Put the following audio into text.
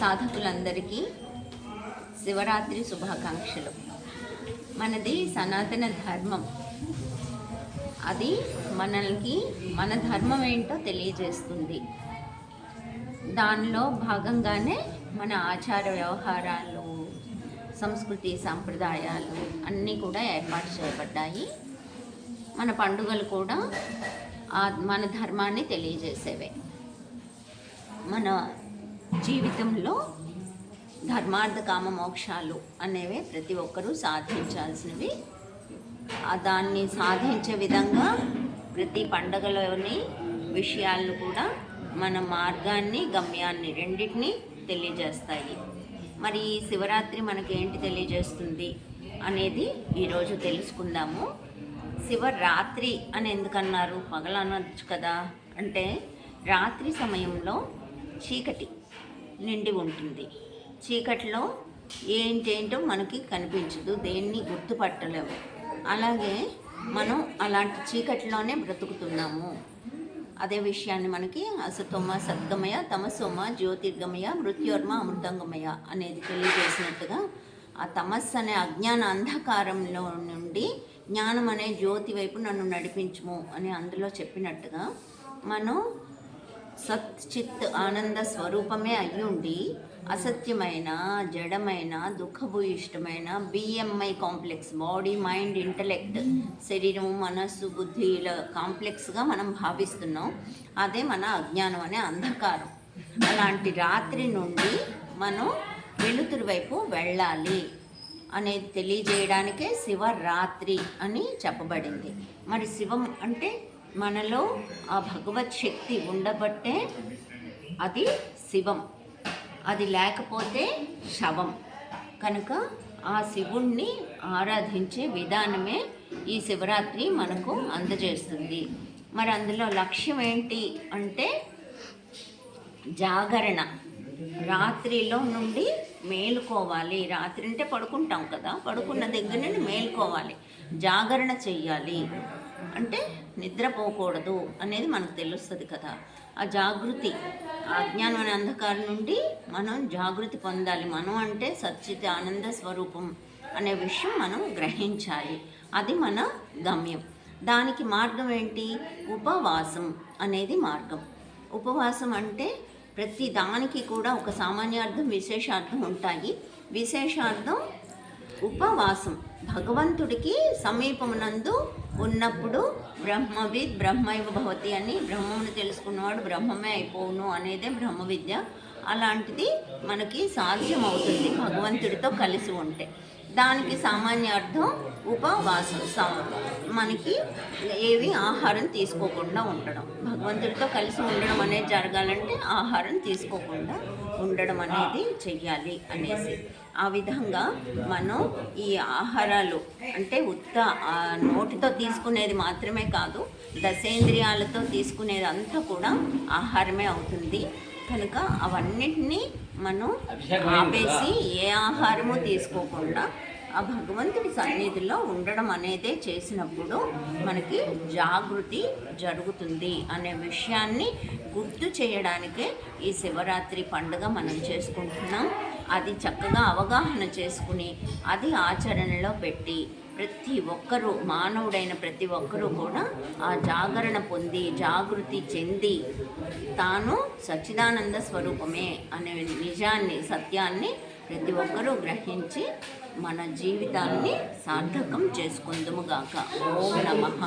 సాధకులందరికీ శివరాత్రి శుభాకాంక్షలు. మనది సనాతన ధర్మం. అది మనల్కి మన ధర్మం ఏంటో తెలియజేస్తుంది. దానిలో భాగంగానే మన ఆచార వ్యవహారాలు సంస్కృతి సాంప్రదాయాలు అన్నీ కూడా ఏర్పాటు చేయబడ్డాయి. మన పండుగలు కూడా మన ధర్మాన్ని తెలియజేసేవే. మన జీవితంలో ధర్మార్థ కామ మోక్షాలు అనేవి ప్రతి ఒక్కరూ సాధించాల్సినవి. దాన్ని సాధించే విధంగా ప్రతి పండగలోని విషయాలను కూడా మన మార్గాన్ని గమ్యాన్ని రెండింటినీ తెలియజేస్తాయి. మరి ఈ శివరాత్రి మనకి ఏంటి తెలియజేస్తుంది అనేది ఈరోజు తెలుసుకుందాము. శివరాత్రి అని ఎందుకన్నారు? పగలనొచ్చు కదా. అంటే రాత్రి సమయంలో చీకటి. నిండి ఉంటుంది. చీకట్లో ఏంటేంటో మనకి కనిపించదు. దేన్ని గుర్తుపట్టలేము. అలాగే మనం అలాంటి చీకట్లోనే బ్రతుకుతున్నాము. అదే విషయాన్ని మనకి అసతోమ సద్గమయ తమసోమ జ్యోతిర్గమయ మృత్యోర్మ అమృతంగమయ అనేది తెలియజేసినట్టుగా ఆ తమస్సు అనే అజ్ఞాన అంధకారంలో నుండి జ్ఞానం అనే జ్యోతి వైపు నన్ను నడిపించుము అని అందులో చెప్పినట్టుగా మనం సత్ చిత్ ఆనంద స్వరూపమే అయ్యుండి అసత్యమైన జడమైన దుఃఖభూయిష్టమైన BMI complex body mind intellect శరీరం మనస్సు బుద్ధిల కాంప్లెక్స్గా మనం భావిస్తున్నాం. అదే మన అజ్ఞానం అనే అంధకారం. అలాంటి రాత్రి నుండి మనం వెలుతురు వైపు వెళ్ళాలి అనేది తెలియజేయడానికే శివరాత్రి అని చెప్పబడింది. మరి శివం అంటే మనలో ఆ భగవత్ శక్తి ఉండబట్టే అది శివం. అది లేకపోతే శవం. కనుక ఆ శివుణ్ణి ఆరాధించే విధానమే ఈ శివరాత్రి మనకు అందజేస్తుంది. మరి అందులో లక్ష్యం ఏంటి అంటే జాగరణ. రాత్రిలో నుండి మేలుకోవాలి. రాత్రి అంటే పడుకుంటాం కదా పడుకున్న దగ్గర నుండి మేలుకోవాలి. జాగరణ చెయ్యాలి. అంటే నిద్రపోకూడదు అనేది మనకు తెలుస్తుంది కదా. ఆ జాగృతి అజ్ఞానం అనే అంధకారం నుండి మనం జాగృతి పొందాలి. మనం అంటే సచ్చిత ఆనంద స్వరూపం అనే విషయం మనం గ్రహించాలి. అది మన గమ్యం. దానికి మార్గం ఏంటి? ఉపవాసం అనేది మార్గం. ఉపవాసం అంటే ప్రతి దానికి కూడా ఒక సామాన్యార్థం విశేషార్థం ఉంటాయి. విశేషార్థం ఉపవాసం. భగవంతుడికి సమీపమునందు ఉన్నప్పుడు బ్రహ్మవిద్ బ్రహ్మైవ భవతి అని బ్రహ్మమును తెలుసుకున్నవాడు బ్రహ్మమే అయిపోవును అనేదే బ్రహ్మ విద్య. అలాంటిది మనకి సాధ్యం అవుతుంది భగవంతుడితో కలిసి ఉంటే. దానికి సామాన్య అర్థం ఉపవాసం మనకి ఏవి ఆహారం తీసుకోకుండా ఉండడం. భగవంతుడితో కలిసి ఉండడం అనేది జరగాలంటే ఆహారం తీసుకోకుండా ఉండడం అనేది చెయ్యాలి అనేసి. ఆ విధంగా మనం ఈ ఆహారాలు అంటే ఉత్త నోటితో తీసుకునేది మాత్రమే కాదు దశేంద్రియాలతో తీసుకునేది అంతా కూడా ఆహారమే అవుతుంది. కనుక అవన్నిటినీ మనం ఆపేసి ఏ ఆహారము తీసుకోకుండా ఆ భగవంతుడి సన్నిధిలో ఉండడం అనేదే చేసినప్పుడు మనకి జాగృతి జరుగుతుంది అనే విషయాన్ని గుర్తు చేయడానికే ఈ శివరాత్రి పండుగ మనం చేసుకుంటున్నాం. అది చక్కగా అవగాహన చేసుకుని అది ఆచరణలో పెట్టి ప్రతి ఒక్కరూ మానవుడైన ప్రతి ఒక్కరూ కూడా ఆ జాగరణ పొంది జాగృతి చెంది తాను సచ్చిదానంద స్వరూపమే అనే నిజాన్ని సత్యాన్ని ప్రతి ఒక్కరూ గ్రహించి మన జీవితాన్ని సార్థకం చేసుకుందుముగాక ఓం నమః.